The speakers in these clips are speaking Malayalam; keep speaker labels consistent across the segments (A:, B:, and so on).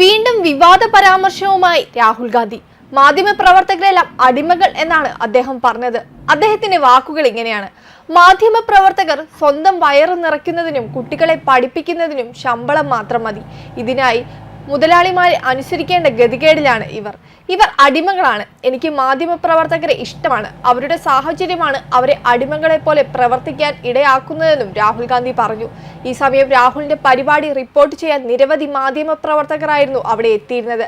A: വീണ്ടും വിവാദ പരാമർശവുമായി രാഹുൽ ഗാന്ധി മാധ്യമപ്രവർത്തകരെല്ലാം അടിമകൾ എന്നാണ് അദ്ദേഹം പറഞ്ഞത് അദ്ദേഹത്തിന്റെ വാക്കുകൾ ഇങ്ങനെയാണ് മാധ്യമപ്രവർത്തകർ സ്വന്തം വയറ് നിറയ്ക്കുന്നതിനും കുട്ടികളെ പഠിപ്പിക്കുന്നതിനും ശമ്പളം മാത്രം മതി ഇതിനായി മുതലാളിമാർ അനുസരിക്കേണ്ട ഗതികേടിലാണ് ഇവർ ഇവർ അടിമകളാണ് എനിക്ക് മാധ്യമപ്രവർത്തകരെ ഇഷ്ടമാണ് അവരുടെ സാഹചര്യമാണ് അവരെ അടിമകളെ പോലെ പ്രവർത്തിക്കാൻ ഇടയാക്കുന്നതെന്നും രാഹുൽ ഗാന്ധി പറഞ്ഞു ഈ സമയം രാഹുലിന്റെ പരിപാടി റിപ്പോർട്ട് ചെയ്യാൻ നിരവധി മാധ്യമപ്രവർത്തകരായിരുന്നു അവിടെ എത്തിയിരുന്നത്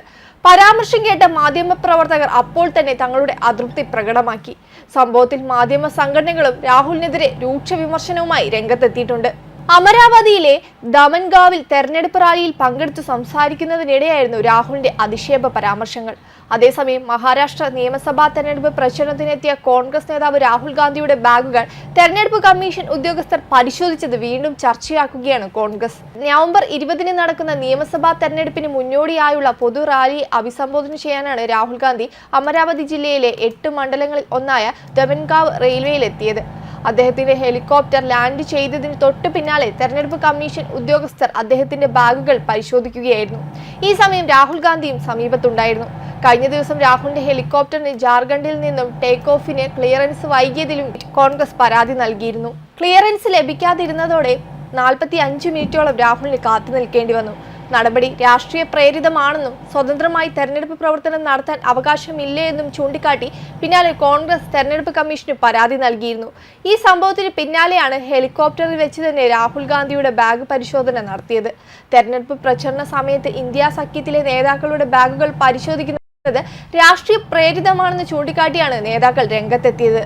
A: പരാമർശം കേട്ട പ്രവർത്തകർ അപ്പോൾ തന്നെ തങ്ങളുടെ അതൃപ്തി പ്രകടമാക്കി സംഭവത്തിൽ മാധ്യമ സംഘടനകളും രാഹുലിനെതിരെ രൂക്ഷ വിമർശനവുമായി രംഗത്തെത്തിയിട്ടുണ്ട് അമരാവതിയിലെ ദമൻഗാവിൽ തെരഞ്ഞെടുപ്പ് റാലിയിൽ പങ്കെടുത്ത് സംസാരിക്കുന്നതിനിടെയായിരുന്നു രാഹുലിന്റെ അധിക്ഷേപ പരാമർശങ്ങൾ അതേസമയം മഹാരാഷ്ട്ര നിയമസഭാ തെരഞ്ഞെടുപ്പ് പ്രചരണത്തിനെത്തിയ കോൺഗ്രസ് നേതാവ് രാഹുൽ ഗാന്ധിയുടെ ബാഗുകൾ തെരഞ്ഞെടുപ്പ് കമ്മീഷൻ ഉദ്യോഗസ്ഥർ പരിശോധിച്ചത് വീണ്ടും ചർച്ചയാക്കുകയാണ് കോൺഗ്രസ് നവംബർ ഇരുപതിന് നടക്കുന്ന നിയമസഭാ തെരഞ്ഞെടുപ്പിന് മുന്നോടിയായുള്ള പൊതു റാലിയെ അഭിസംബോധന ചെയ്യാനാണ് രാഹുൽ ഗാന്ധി അമരാവതി ജില്ലയിലെ എട്ട് മണ്ഡലങ്ങളിൽ ഒന്നായ ദമൻഗാവ് റെയിൽവേയിലെത്തിയത് അദ്ദേഹത്തിന്റെ ഹെലികോപ്റ്റർ ലാൻഡ് ചെയ്തതിന് തൊട്ടു പിന്നാലെ തെരഞ്ഞെടുപ്പ് കമ്മീഷൻ ഉദ്യോഗസ്ഥർ അദ്ദേഹത്തിന്റെ ബാഗുകൾ പരിശോധിക്കുകയായിരുന്നു ഈ സമയം രാഹുൽ ഗാന്ധിയും സമീപത്തുണ്ടായിരുന്നു കഴിഞ്ഞ ദിവസം രാഹുലിന്റെ ഹെലികോപ്റ്ററിന് ജാർഖണ്ഡിൽ നിന്നും ടേക്ക് ഓഫിന് ക്ലിയറൻസ് വൈകിയതിലും കോൺഗ്രസ് പരാതി നൽകിയിരുന്നു ക്ലിയറൻസ് ലഭിക്കാതിരുന്നതോടെ നാൽപ്പത്തി അഞ്ച് മിനിറ്റോളം രാഹുലിന് കാത്തു നിൽക്കേണ്ടി വന്നു നടപടി രാഷ്ട്രീയ പ്രേരിതമാണെന്നും സ്വതന്ത്രമായി തെരഞ്ഞെടുപ്പ് പ്രവർത്തനം നടത്താൻ അവകാശമില്ലേ എന്നും ചൂണ്ടിക്കാട്ടി പിന്നാലെ കോൺഗ്രസ് തെരഞ്ഞെടുപ്പ് കമ്മീഷന് പരാതി നൽകിയിരുന്നു ഈ സംഭവത്തിന് പിന്നാലെയാണ് ഹെലികോപ്റ്ററിൽ വെച്ച് തന്നെ രാഹുൽ ഗാന്ധിയുടെ ബാഗ് പരിശോധന നടത്തിയത് തെരഞ്ഞെടുപ്പ് പ്രചരണ സമയത്ത് ഇന്ത്യ സഖ്യത്തിലെ നേതാക്കളുടെ ബാഗുകൾ പരിശോധിക്കുന്ന രാഷ്ട്രീയ പ്രേരിതമാണെന്ന് ചൂണ്ടിക്കാട്ടിയാണ് നേതാക്കൾ രംഗത്തെത്തിയത്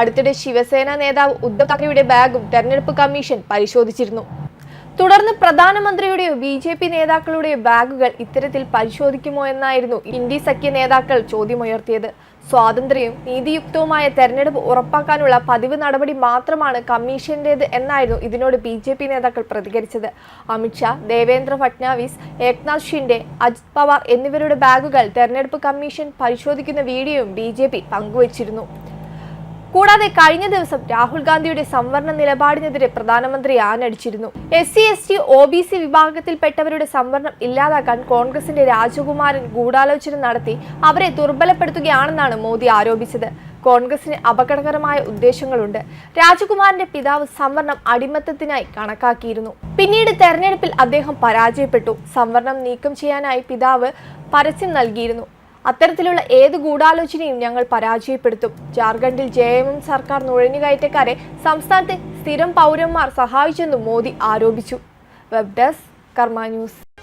A: അടുത്തിടെ ശിവസേന നേതാവ് ഉദ്ധവ് താക്കറെയുടെ ബാഗും തെരഞ്ഞെടുപ്പ് കമ്മീഷൻ പരിശോധിച്ചിരുന്നു തുടർന്ന് പ്രധാനമന്ത്രിയുടെയോ ബി ജെ പി നേതാക്കളുടെയോ ബാഗുകൾ ഇത്തരത്തിൽ പരിശോധിക്കുമോ എന്നായിരുന്നു ഇന്ത്യ സഖ്യ നേതാക്കൾ ചോദ്യമുയർത്തിയത് സ്വാതന്ത്ര്യവും നീതിയുക്തവുമായ തെരഞ്ഞെടുപ്പ് ഉറപ്പാക്കാനുള്ള പതിവ് നടപടി മാത്രമാണ് കമ്മീഷന്റേത് എന്നായിരുന്നു ഇതിനോട് ബി ജെ പി നേതാക്കൾ പ്രതികരിച്ചത് അമിത്ഷാ ദേവേന്ദ്ര ഫട്നാവിസ് ഏക്നാഥ് ഷിൻഡെ അജിത് പവാർ എന്നിവരുടെ ബാഗുകൾ തെരഞ്ഞെടുപ്പ് കമ്മീഷൻ പരിശോധിക്കുന്ന വീഡിയോയും ബി പങ്കുവച്ചിരുന്നു കൂടാതെ കഴിഞ്ഞ ദിവസം രാഹുൽ ഗാന്ധിയുടെ സംവരണ നിലപാടിനെതിരെ പ്രധാനമന്ത്രി ആനടിച്ചിരുന്നു S C S T O B C വിഭാഗത്തിൽപ്പെട്ടവരുടെ സംവരണം ഇല്ലാതാക്കാൻ കോൺഗ്രസിന്റെ രാജകുമാരൻ ഗൂഢാലോചന നടത്തി അവരെ ദുർബലപ്പെടുത്തുകയാണെന്നാണ് മോദി ആരോപിച്ചത് കോൺഗ്രസിന് അപകടകരമായ ഉദ്ദേശങ്ങളുണ്ട് രാജകുമാരന്റെ പിതാവ് സംവരണം അടിമത്തത്തിനായി കണക്കാക്കിയിരുന്നു പിന്നീട് തെരഞ്ഞെടുപ്പിൽ അദ്ദേഹം പരാജയപ്പെട്ടു സംവരണം നീക്കം ചെയ്യാനായി പിതാവ് പരസ്യം നൽകിയിരുന്നു അത്തരത്തിലുള്ള ഏത് ഗൂഢാലോചനയും ഞങ്ങൾ പരാജയപ്പെടുത്തും ജാർഖണ്ഡിൽ ജെ എം എം സർക്കാർ നുഴഞ്ഞുകയറ്റക്കാരെ സംസ്ഥാനത്തെ സ്ഥിരം പൗരന്മാർ സഹായിച്ചെന്നും മോദി ആരോപിച്ചു വെബ് ഡെസ്ക് കർമ്മ ന്യൂസ്